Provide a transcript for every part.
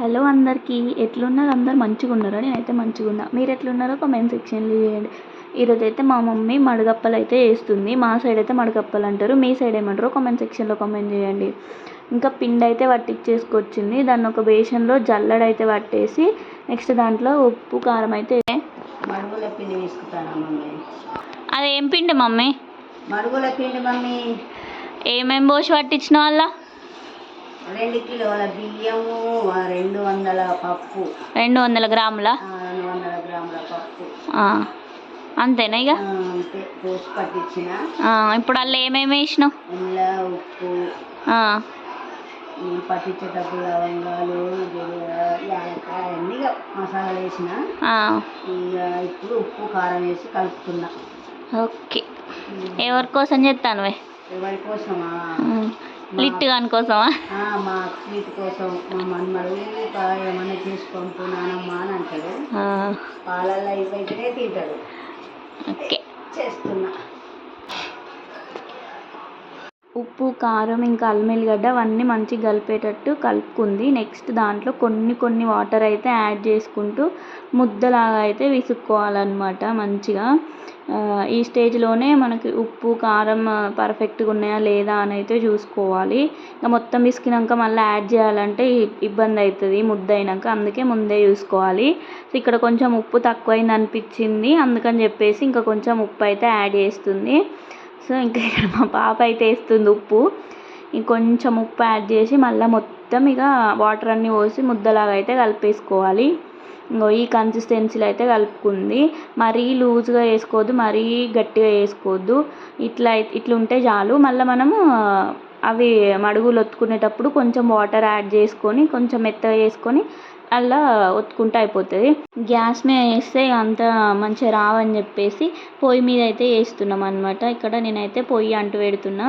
Hello అందరికీ. ఎట్లున్నారు? అందరు మంచిగా ఉన్నారా నేనైతే మంచిగా ఉన్నా మీరు ఎట్లున్నారో కామెంట్ సెక్షన్లో చేయండి. ఈరోజు అయితే మా మమ్మీ మడగప్పలు అయితే వేస్తుంది మా సైడ్ అయితే మడగప్పలు అంటారు మీ సైడ్ ఏమంటారో కామెంట్ సెక్షన్లో కామెంట్ చేయండి. ఇంకా పిండి అయితే పట్టించేసుకొచ్చింది దాన్ని ఒక బేషన్లో జల్లెడ అయితే పట్టేసి నెక్స్ట్ దాంట్లో ఉప్పు కారం అయితే మడుగుల పిండి తీసుకుంటాను మమ్మీ? అది పిండి మమ్మీ? మడుగుల పిండి మమ్మీ. ఏమేం పోసి పట్టించిన వాళ్ళ రెండు కిలోల బియ్యము రెండు వందల పప్పు. రెండు వందల గ్రాముల? రెండు వందల గ్రాముల పప్పు. అంతేనా ఇక అంతే పోసి పట్టించిన. ఇప్పుడు అందులో ఏమేమి వేసినావు? ఇందులో ఉప్పు. పట్టించేటప్పుడు లవంగాలు యాలక్కాయ అన్నీ మసాలాలు వేసిన. ఇక ఇప్పుడు ఉప్పు కారం వేసి కలుపుతున్నా. ఓకే. ఎవరి కోసం చేస్తాను ఎవరి కోసమా? లిట్ గాని కోసమా? మా స్వీట్ కోసం మా మన్మడు ఇంకా ఏమన్నా చేసి పంపు నానమ్మ అని అంటాడు. పాలల్లో తింటాడు. ఓకే. చేస్తున్నా. ఉప్పు కారం ఇంకా అల్లం ఎల్లిగడ్డ అవన్నీ మంచిగా కలిపేటట్టు కలుపుకుంది. నెక్స్ట్ దాంట్లో కొన్ని కొన్ని వాటర్ అయితే యాడ్ చేసుకుంటూ ముద్దలాగా అయితే విసుక్కోవాలన్నమాట మంచిగా. ఈ స్టేజ్లోనే మనకి ఉప్పు కారం పర్ఫెక్ట్గా ఉన్నాయా లేదా అని అయితే చూసుకోవాలి. ఇంకా మొత్తం విసికినాక మళ్ళీ యాడ్ చేయాలంటే ఇబ్బంది అవుతుంది ముద్ద అయినాక అందుకే ముందే చూసుకోవాలి. సో ఇక్కడ కొంచెం ఉప్పు తక్కువైంది అనిపించింది. అందుకని చెప్పేసి ఇంకా కొంచెం ఉప్పు అయితే యాడ్ చేస్తుంది. సో ఇంకా ఇక్కడ మా పాప అయితే వేస్తుంది ఉప్పు. ఇంకొంచెం ఉప్పు యాడ్ చేసి మళ్ళీ మొత్తం ఇక వాటర్ అన్నీ పోసి ముద్దలాగా అయితే కలిపేసుకోవాలి. ఇంకో ఈ కన్సిస్టెన్సీలో అయితే కలుపుకుంది. మరీ లూజ్గా వేసుకోవద్దు మరీ గట్టిగా వేసుకోవద్దు. ఇట్లా ఇట్లా ఉంటే చాలు. మళ్ళీ మనము అవి మడుగులు ఒత్తుకునేటప్పుడు కొంచెం వాటర్ యాడ్ చేసుకొని కొంచెం మెత్తగా చేసుకొని అలా ఒత్తుకుంటే అయిపోతుంది. గ్యాస్ మీద వేస్తే అంత మంచిగా రావని చెప్పేసి పొయ్యి మీద అయితే వేస్తున్నాం అనమాట ఇక్కడ నేనైతే పొయ్యి అంటు పెడుతున్నా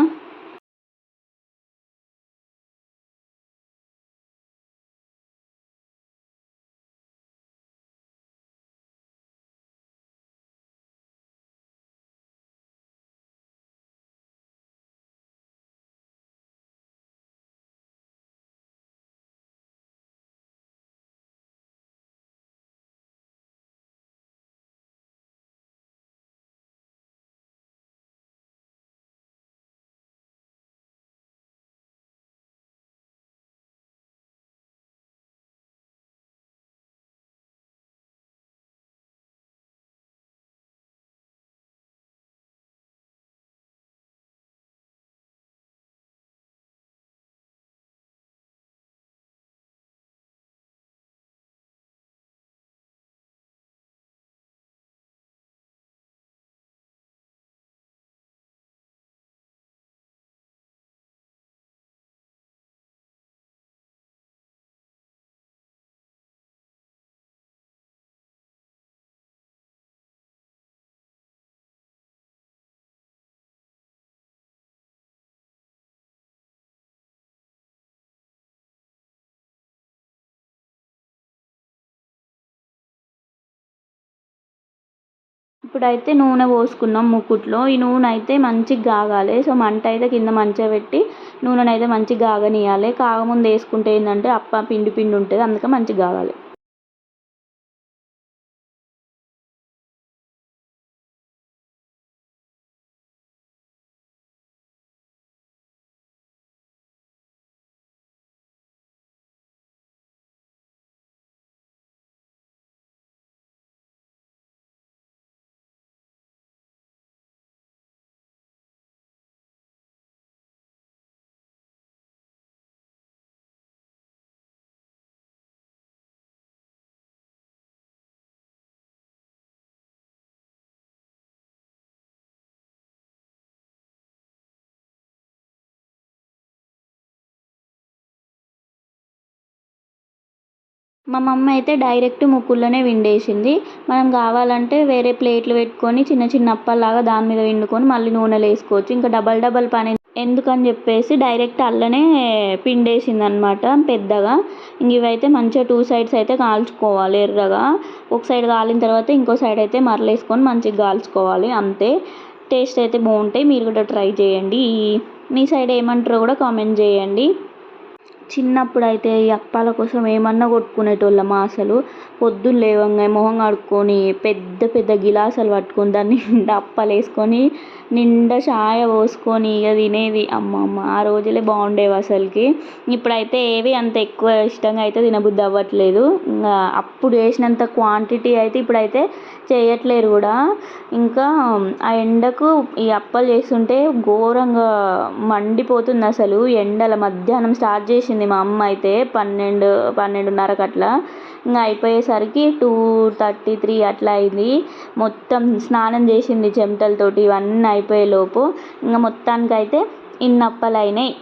ఇప్పుడైతే నూనె పోసుకున్నాం ముకుట్లో. ఈ నూనె అయితే మంచిగా కాగాలి సో మంట అయితే కింద మంచిగా పెట్టి నూనెనైతే మంచిగా కాగనియాలి కాగముందు వేసుకుంటే ఏంటంటే అప్ప పిండి పిండి ఉంటుంది. అందుకే మంచిగా కాగాలి మా మమ్మీ అయితే డైరెక్ట్ ముక్కుల్లోనే విండేసింది. మనం కావాలంటే వేరే ప్లేట్లు పెట్టుకొని చిన్న చిన్న అప్పల్లాగా దాని మీద వండుకొని మళ్ళీ నూనెలో వేసుకోవచ్చు. ఇంకా డబల్ డబల్ పని ఎందుకని చెప్పేసి డైరెక్ట్ అల్లనే పిండేసింది అనమాట పెద్దగా. ఇంక ఇవైతే మంచిగా టూ సైడ్స్ అయితే కాల్చుకోవాలి ఎర్రగా. ఒక సైడ్ కాలిన తర్వాత ఇంకో సైడ్ అయితే మరలేసుకొని మంచిగా కాల్చుకోవాలి అంతే. టేస్ట్ అయితే బాగుంటాయి. మీరు కూడా ట్రై చేయండి. మీ సైడ్ ఏమంటారో కూడా కామెంట్ చేయండి. చిన్నప్పుడు అయితే ఈ అప్పాల కోసం ఏమన్నా కొట్టుకునేటోళ్ళమా అసలు? పొద్దున్న లేవగానే మొహం కడుక్కొని పెద్ద పెద్ద గిలాసులు పట్టుకొని దాని నిండా అప్పాలు వేసుకొని నిండా చాయ పోసుకొని ఇక తినేది. అమ్మమ్మ ఆ రోజులే బాగుండేవి అసలుకి. ఇప్పుడైతే ఏవి అంత ఎక్కువ ఇష్టంగా అయితే తినబుద్ధి అవ్వట్లేదు. ఇంకా అప్పుడు చేసినంత క్వాంటిటీ అయితే ఇప్పుడైతే చేయట్లేరు కూడా. ఇంకా ఆ ఎండకు ఈ అప్పాలు చేస్తుంటే ఘోరంగా మండిపోతుంది అసలు. ఎండల మధ్యాహ్నం స్టార్ట్ చేసింది మా అమ్మ అయితే పన్నెండు పన్నెండున్నరకు అట్లా ఇంకా అయిపోయేసరికి టూ థర్టీ త్రీ అట్లా అయింది. మొత్తం స్నానం చేసింది చెమటలతోటి ఇవన్నీ అయిపోయేలోపు ఇంకా మొత్తానికైతే ఇన్ని అప్పాలు అయినాయి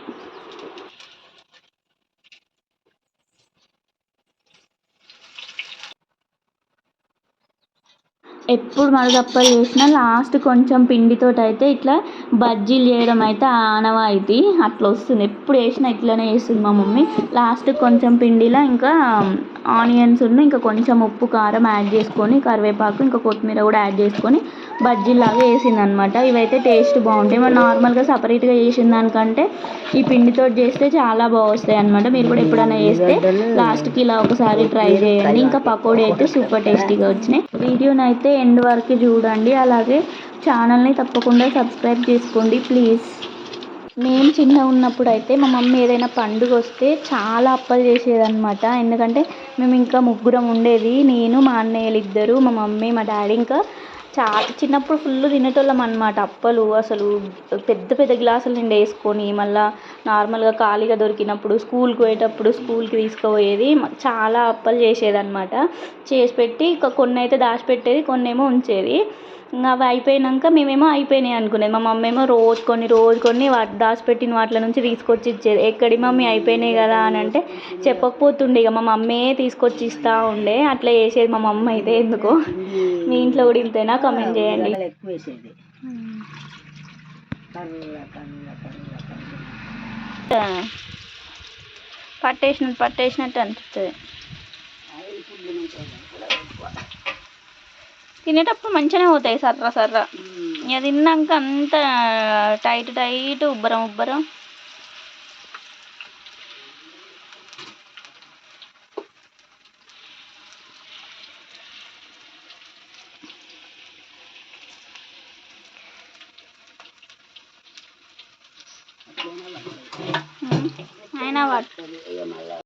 ఎప్పుడు మడగప్పలు చేసినా లాస్ట్ కొంచెం పిండితోటి అయితే ఇట్లా బజ్జీలు చేయడం అయితే ఆనవాయితీ. అట్లా వస్తుంది ఎప్పుడు చేసినా ఇట్లనే చేస్తుంది మా మమ్మీ. లాస్ట్ కొంచెం పిండిలో ఇంకా ఆనియన్స్ ఇంకా కొంచెం ఉప్పు కారం యాడ్ చేసుకొని కరివేపాకు ఇంకా కొత్తిమీర కూడా యాడ్ చేసుకొని బజ్జీలాగా వేసింది అనమాట ఇవైతే టేస్ట్ బాగుంటాయి. మనం నార్మల్గా సపరేట్గా చేసిన దానికంటే ఈ పిండితో చేస్తే చాలా బాగా వస్తాయి అనమాట మీరు కూడా ఎప్పుడైనా చేస్తే లాస్ట్కి ఇలా ఒకసారి ట్రై చేయండి. ఇంకా పకోడీ అయితే సూపర్ టేస్టీగా వచ్చినాయి. వీడియోని అయితే ఎండ్ వరకు చూడండి. అలాగే ఛానల్ని తప్పకుండా సబ్స్క్రైబ్ చేసుకోండి ప్లీజ్. మేము చిన్నగా ఉన్నప్పుడు అయితే మా మమ్మీ ఏదైనా పండుగ వస్తే చాలా అప్పలు చేసేదనమాట ఎందుకంటే మేము ఇంకా ముగ్గురం ఉండేది. నేను మా అన్నయ్యలు ఇద్దరు మా మమ్మీ మా డాడీ ఇంకా చాలా చిన్నప్పుడు ఫుల్ తినేటోళ్ళం అనమాట అప్పలు అసలు పెద్ద పెద్ద గ్లాసులు నిండా వేసుకొని మళ్ళా నార్మల్గా ఖాళీగా దొరికినప్పుడు స్కూల్కి పోయేటప్పుడు స్కూల్కి తీసుకుపోయేది చాలా అప్పలు చేసేదన్నమాట. చేసి పెట్టి కొన్ని అయితే దాచిపెట్టేది కొన్ని ఏమో ఉంచేది. ఇంకా అవి అయిపోయాక మేమేమో అయిపోయినాయి అనుకునేది. మా మమ్మీ ఏమో రోజు కొన్ని రోజు కొన్ని వాటి దాచిపెట్టిన వాటిలో నుంచి తీసుకొచ్చి ఇచ్చేది. ఎక్కడి మమ్మీ అయిపోయినాయి కదా అని అంటే చెప్పకపోతుండే. ఇక మా మమ్మీయే తీసుకొచ్చి ఇస్తూ ఉండే. అట్లా చేసేది మా మమ్మీ అయితే ఎందుకో. మీ ఇంట్లో కూడా ఇంతేనా? కమెంట్ చేయండి. పట్టేసినట్టు పట్టేసినట్టు అనిపిస్తుంది ఆయిల్ ఫుడ్ తినేటోళ్ళం కూడా ఎక్కువ తినేటప్పుడు మంచిగానే పోతాయి సర్ర సర్ర. ఇక తిన్నాక అంత టైట్ టైట్ ఉబ్బరం ఉబ్బరం. అయినా మళ్ళా